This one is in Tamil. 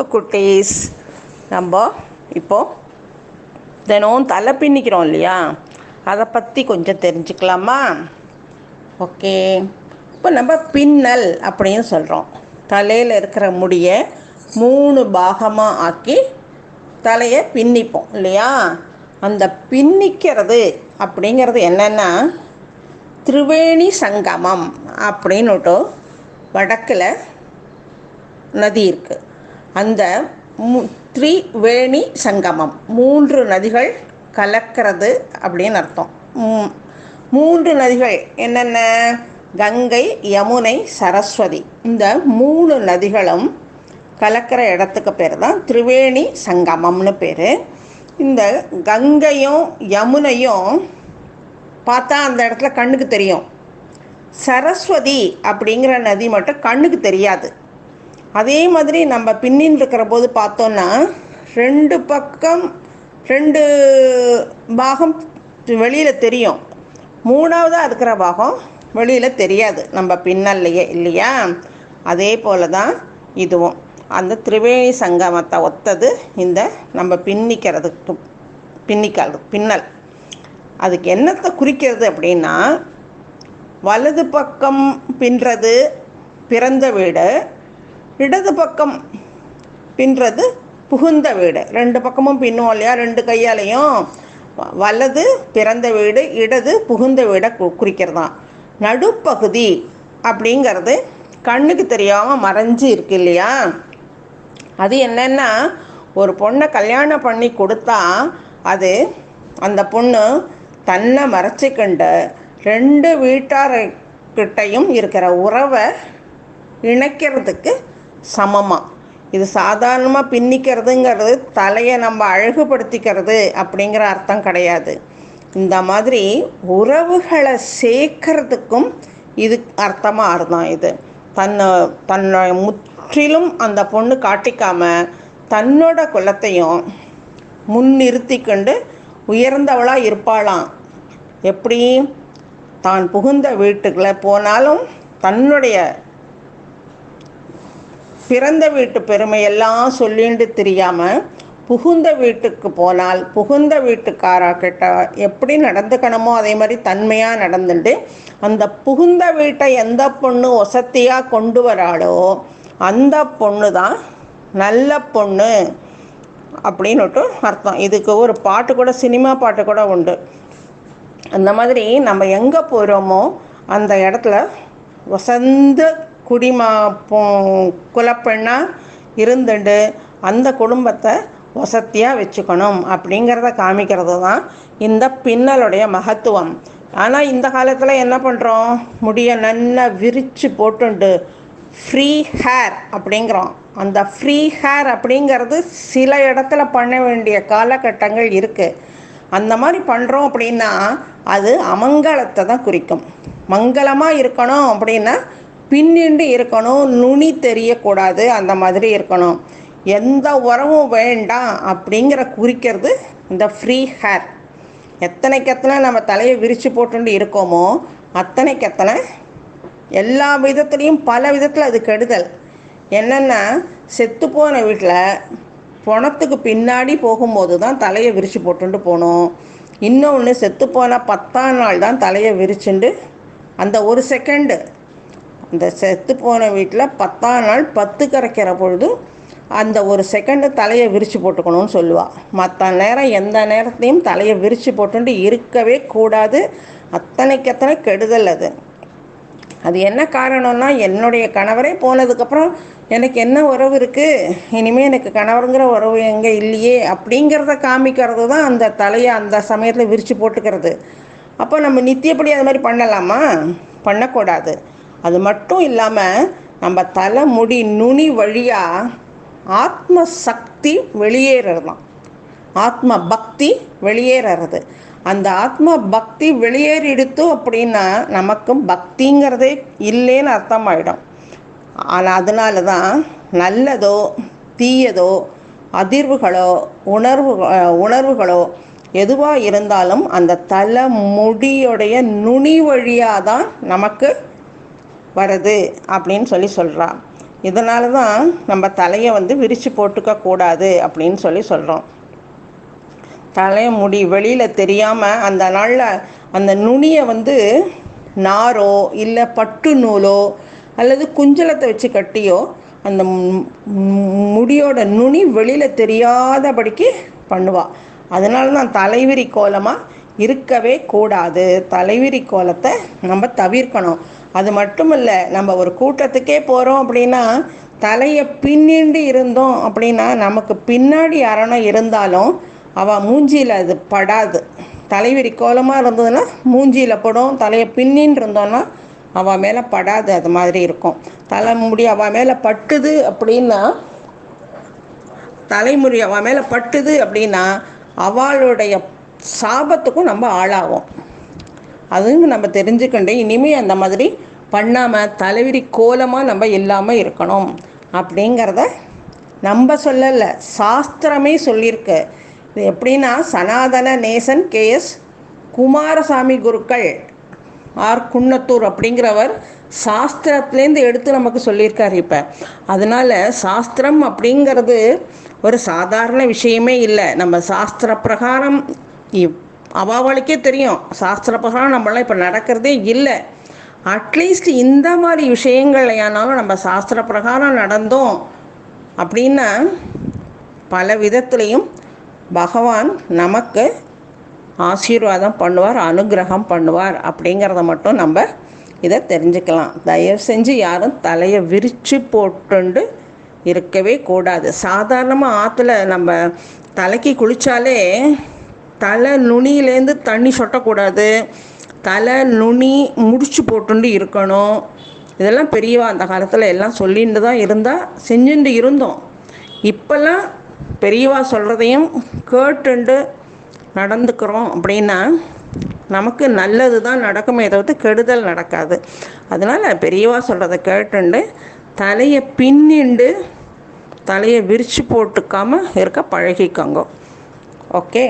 ஹலோ குட்டீஸ். நம்ம இப்போது தினம் தலை பின்னிக்கிறோம் இல்லையா? அதை பற்றி கொஞ்சம் தெரிஞ்சுக்கலாமா? ஓகே. இப்போ நம்ம பின்னல் அப்படின்னு சொல்கிறோம் தலையில் இருக்கிற முடியை மூணு பாகமாக ஆக்கி தலையை பின்னிப்போம் இல்லையா? அந்த பின்னிக்கிறது அப்படிங்கிறது என்னென்னா திரிவேணி சங்கமம் அப்படின்னுட்டு வடக்கில் நதி இருக்குது அந்த மு த்ரிவேணி சங்கமம். மூன்று நதிகள் கலக்கிறது அப்படின்னு அர்த்தம். மூன்று நதிகள் என்னென்ன? கங்கை யமுனை சரஸ்வதி. இந்த மூணு நதிகளும் கலக்கிற இடத்துக்கு பேர் தான் திரிவேணி சங்கமம்னு பேர். இந்த கங்கையும் யமுனையும் பார்த்தா அந்த இடத்துல கண்ணுக்கு தெரியும். சரஸ்வதி அப்படிங்கிற நதி மட்டும் கண்ணுக்கு தெரியாது. அதே மாதிரி நம்ம பின்னின் இருக்கிற போது பார்த்தோன்னா ரெண்டு பக்கம் ரெண்டு பாகம் வெளியில் தெரியும். மூணாவதாக இருக்கிற பாகம் வெளியில் தெரியாது. நம்ம பின்னல்லையே இல்லையா? அதே போல தான் இதுவும். அந்த திரிவேணி சங்கமத்தை ஒத்தது இந்த நம்ம பின்னிக்கிறதுக்கு பின்னிக்கிறது பின்னல். அதுக்கு என்னத்தை குறிக்கிறது அப்படின்னா வலது பக்கம் பின்றது பிறந்த வீடு இடது பக்கம் பின்றது புகுந்த வீடு. ரெண்டு பக்கமும் பின்னுவோம் இல்லையா? ரெண்டு கையாலையும். வ- வலது பிறந்த வீடு இடது புகுந்த வீடை கு தான் நடுப்பகுதி அப்படிங்கிறது கண்ணுக்கு தெரியாமல் மறைஞ்சு இருக்கு இல்லையா? அது என்னென்னா ஒரு பொண்ணை கல்யாணம் பண்ணி கொடுத்தா அது அந்த பொண்ணு தன்னை மறைச்சிக்கண்டு ரெண்டு வீட்டார்கிட்டையும் இருக்கிற உறவை இணைக்கிறதுக்கு சமமாக இது சாதாரணமாக பின்னிக்கிறதுங்கிறது தலையை நம்ம அழகுபடுத்திக்கிறது அப்படிங்கிற அர்த்தம் கிடையாது. இந்த மாதிரி உறவுகளை சேர்க்கறதுக்கும் இது அர்த்தமாக அர்த்தம் இது. தன்னை தன்னை முற்றிலும் அந்த பொண்ணு காட்டிக்காமல் தன்னோட குலத்தையும் முன்னிறுத்திக்கொண்டு உயர்ந்தவளாக இருப்பாளாம். எப்படி? தான் புகுந்த வீட்டுக்குள்ளே போனாலும் தன்னுடைய பிறந்த வீட்டு பெருமையெல்லாம் சொல்லிண்டு தெரியாமல் புகுந்த வீட்டுக்கு போனால் புகுந்த வீட்டுக்காரர்கிட்ட எப்படி நடந்துக்கணுமோ அதே மாதிரி தன்மையாக நடந்துட்டு அந்த புகுந்த வீட்டை எந்த பொண்ணு ஒசத்தியாக கொண்டு வராளோ அந்த பொண்ணு தான் நல்ல பொண்ணு அப்படின்னுட்டு அர்த்தம். இதுக்கு ஒரு பாட்டு கூட சினிமா பாட்டு கூட உண்டு. அந்த மாதிரி நம்ம எங்கே போகிறோமோ அந்த இடத்துல வசந்து குடிமா பொ- குலப்பெண்ணாக இருந்துட்டு அந்த குடும்பத்தை வசத்தியாக வச்சுக்கணும் அப்படிங்கிறத காமிக்கிறது தான் இந்த பின்னலுடைய மகத்துவம். ஆனால் இந்த காலத்தில் என்ன பண்ணுறோம் முடிய நல்லா விரித்து போட்டுண்டு ஃப்ரீ ஹேர் அப்படிங்கிறோம். அந்த ஃப்ரீ ஹேர் அப்படிங்கிறது சில இடத்துல பண்ண வேண்டிய காலகட்டங்கள் இருக்குது அந்த மாதிரி பண்ணுறோம் அப்படின்னா அது அமங்கலத்தை தான் குறிக்கும். மங்களமாக இருக்கணும் அப்படின்னா பின்னிண்டு இருக்கணும் நுனி தெரியக்கூடாது அந்த மாதிரி இருக்கணும். எந்த உறவும் வேண்டாம் அப்படிங்கிற குறிக்கிறது இந்த ஃப்ரீ ஹேர் எத்தனைக்கு எத்தனை நம்ம தலையை விரித்து போட்டுட்டு இருக்கோமோ அத்தனைக்கு எத்தனை எல்லா விதத்துலேயும் பல விதத்தில் அது கெடுதல். என்னென்னா செத்து போன வீட்டில் பணத்துக்கு பின்னாடி போகும்போது தான் தலையை விரித்து போட்டுட்டு போகணும் இன்னொன்று செத்துப்போனால் பத்தாம் நாள் தான் தலையை விரிச்சுண்டு அந்த ஒரு செகண்டு இந்த செத்து போன வீட்டில் பத்தாம் நாள் பத்து கரைக்கிற பொழுது அந்த ஒரு செகண்டு தலையை விரித்து போட்டுக்கணும்னு சொல்லுவாள் மற்ற நேரம் எந்த நேரத்தையும் தலையை விரித்து போட்டுட்டு இருக்கவே கூடாது. அத்தனைக்கு அத்தனை கெடுதல் அது. அது என்ன காரணம்னா என்னுடைய கணவரே போனதுக்கப்புறம் எனக்கு என்ன உறவு இருக்குது இனிமேல் எனக்கு கணவருங்கிற உறவு எங்கே இல்லையே? அப்படிங்கிறத காமிக்கிறது தான் அந்த தலையை அந்த சமயத்தில் விரித்து போட்டுக்கிறது. அப்போ நம்ம நித்தியப்படி அது மாதிரி பண்ணலாமா? பண்ணக்கூடாது. அது மட்டும் இல்லாமல் நம்ம தலை முடி நுனி வழியாக ஆத்ம சக்தி வெளியேறலாம் ஆத்ம பக்தி வெளியேறது அந்த ஆத்ம பக்தி வெளியேறிடுத்து அப்படின்னா நமக்கும் பக்திங்கிறதே இல்லைன்னு அர்த்தம் ஆகிடும் ஆனால் அதனால தான் நல்லதோ தீயதோ அதிர்வுகளோ உணர்வு உணர்வுகளோ எதுவாக இருந்தாலும் அந்த தலை முடியுடைய நுனி வழியாக தான் நமக்கு வருது அப்படின்னு சொல்லி சொல்கிறா இதனால தான் நம்ம தலையை வந்து விரித்து போட்டுக்க கூடாது அப்படின்னு சொல்லி சொல்கிறோம் தலையை முடி வெளியில் தெரியாமல் அந்த நாளில் அந்த நுனியை வந்து நாரோ இல்லை பட்டு நூலோ அல்லது குஞ்சலத்தை வச்சு கட்டியோ அந்த முடியோட நுனி வெளியில் தெரியாதபடிக்கு பண்ணுவாள் அதனால தான் தலைவிரி கோலமாக இருக்கவே கூடாது. தலைவிரி கோலத்தை நம்ம தவிர்க்கணும். அது மட்டும் இல்லை நம்ம ஒரு கூட்டத்துக்கே போகிறோம் அப்படின்னா தலையை பின்னிண்டு இருந்தோம் அப்படின்னா நமக்கு பின்னாடி யாரானா இருந்தாலும் அவள் மூஞ்சியில் அது படாது. தலைவிரி கோலமாக இருந்ததுன்னா மூஞ்சியில் படும். தலையை பின்னின்னு இருந்தோன்னா அவள் மேலே படாது. அது மாதிரி இருக்கும். தலைமுடி அவள் மேலே பட்டுது அப்படின்னா தலைமுடி அவள் மேலே பட்டுது அப்படின்னா அவளுடைய சாபத்துக்கும் நம்ம ஆளாகும் அதுவும் நம்ம தெரிஞ்சுக்கிண்டு இனிமேல் அந்த மாதிரி பண்ணாமல் தலைவிரி கோலமாக நம்ம இல்லாமல் இருக்கணும். அப்படிங்கிறத நம்ம சொல்லலை சாஸ்திரமே சொல்லியிருக்கு. இது எப்படின்னா சனாதன நேசன் கேஎஸ் குமாரசாமி குருக்கள் ஆர். குன்னத்தூர் அப்படிங்கிறவர் சாஸ்திரத்துலேருந்து எடுத்து நமக்கு சொல்லியிருக்காரு இப்போ. அதனால் சாஸ்திரம் அப்படிங்கிறது ஒரு சாதாரண விஷயமே இல்லை. நம்ம சாஸ்திர பிரகாரம் அவாவளுக்கே தெரியும். சாஸ்திர பிரகாரம் நம்மளாம் இப்போ நடக்கிறதே இல்லை. அட்லீஸ்ட் இந்த மாதிரி விஷயங்களையானாலும் நம்ம சாஸ்திர பிரகாரம் நடந்தோம் அப்படின்னா பல விதத்துலேயும் பகவான் நமக்கு ஆசீர்வாதம் பண்ணுவார் அனுகிரகம் பண்ணுவார் அப்படிங்கிறத மட்டும் நம்ம இதை தெரிஞ்சுக்கலாம். தயவு செஞ்சு யாரும் தலையை விரித்து போட்டுண்டு இருக்கவே கூடாது. சாதாரணமாக ஆற்றுல நம்ம தலைக்கு குளித்தாலே தலை நுனியிலேருந்து தண்ணி சொட்டக்கூடாது. தலை நுனி முடிச்சு போட்டுண்டு இருக்கணும். இதெல்லாம் பெரியவா அந்த காலத்தில் எல்லாம் சொல்லிட்டு தான் இருந்தால் செஞ்சுட்டு இருந்தோம். இப்போல்லாம் பெரியவா சொல்கிறதையும் கேட்டுண்டு நடந்துக்கிறோம் அப்படின்னா நமக்கு நல்லது தான் நடக்குமே தவிர்த்து கெடுதல் நடக்காது. அதனால் பெரியவா சொல்கிறத கேட்டுண்டு தலையை பின்னிண்டு தலையை விரித்து போட்டுக்காமல் இருக்க பழகிக்கோங்க. ஓகே?